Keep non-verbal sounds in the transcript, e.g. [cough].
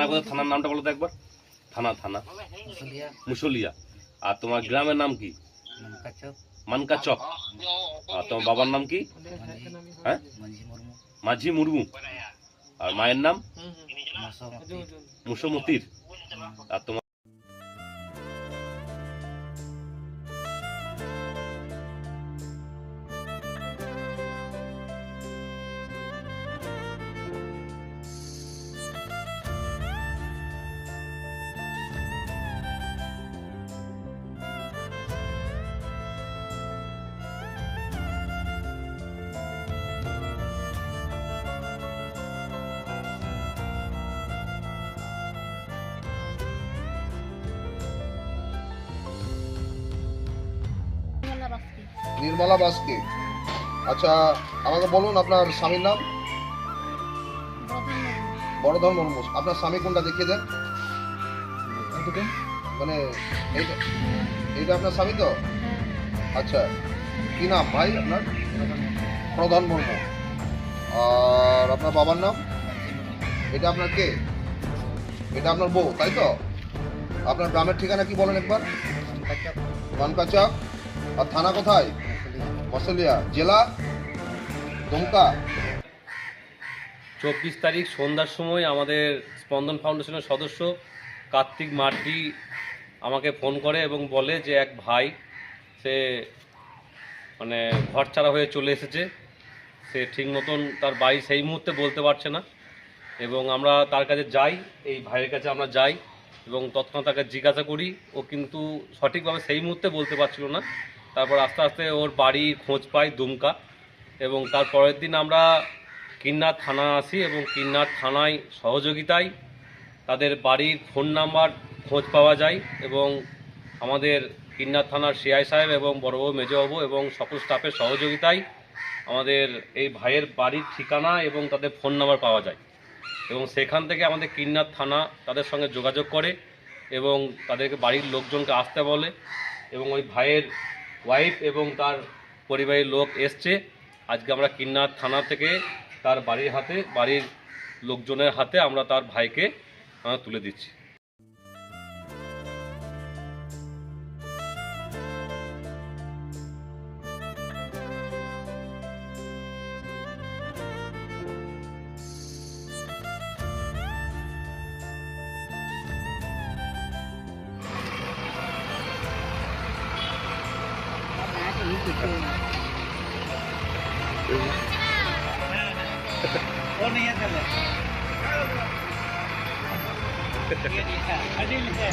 থানা কোথায় থানার নামটা বলো তো একবার। থানা থানা। মুসলিয়া। আর তোমার গ্রামের নাম কি? মানকা চক। আর তোমার বাবার নাম কি? হ্যাঁ? মাঝি মুর্মু। আর মায়ের নাম? মসমতি। মুসমতির। আর তোমার নির্মলা বাসকে। আচ্ছা আমাকে বলুন আপনার স্বামীর নাম? বড়ধর মুর্মু আপনার স্বামী কোনটা দেখিয়ে দেন? মানে এইটা এইটা আপনার স্বামী তো? আচ্ছা কি নাম ভাই আপনার? প্রধান মুর্মু আর আপনার বাবার নাম? এটা আপনার কে? এটা আপনার বউ তাই তো? আপনার গ্রামের ঠিকানা কি বলেন একবার? মানকাচক আর থানা কোথায়? মসলিয়া জেলা দুমকা। চব্বিশ তারিখ সন্ধ্যার সময় আমাদের স্পন্দন ফাউন্ডেশনের সদস্য কার্তিক মার্ডি আমাকে ফোন করে এবং বলে যে এক ভাই সে মানে ঘর ছাড়া হয়ে চলে এসেছে। সে ঠিক মতন তার বাড়ি সেই মুহূর্তে বলতে পারছে না এবং আমরা তার কাছে যাই, এই ভাইয়ের কাছে আমরা যাই এবং তৎক্ষণাৎ তাকে জিজ্ঞাসা করি। ও কিন্তু সঠিকভাবে সেই মুহূর্তে বলতে পারছিল না। তারপর আস্তে আস্তে ওর বাড়ি খোঁজ পাই দুমকা। এবং তার পরের দিন আমরা কিন্নার থানা আসি এবং কিন্নার থানায় সহযোগিতায় তাদের বাড়ির ফোন নাম্বার খোঁজ পাওয়া যায় এবং আমাদের কিন্নার থানার সিআই সাহেব এবং বড়বাবু, মেজবাবু এবং সকল স্টাফের সহযোগিতায় আমাদের এই ভাইয়ের বাড়ির ঠিকানা এবং তাদের ফোন নাম্বার পাওয়া যায়। এবং সেখান থেকে আমাদের কিন্নার থানা তাদের সঙ্গে যোগাযোগ করে এবং তাদেরকে বাড়ির লোকজনকে আসতে বলে এবং ওই ভাইয়ের ওয়াইফ এবং তার পরিবারের লোক এসছে। আজকে আমরা কিন্নার থানা থেকে তার বাড়ির হাতে, বাড়ির লোকজনের হাতে আমরা তার ভাইকে তুলে দিচ্ছি। [laughs] और नहीं है चले। ये नहीं है। अडिल है।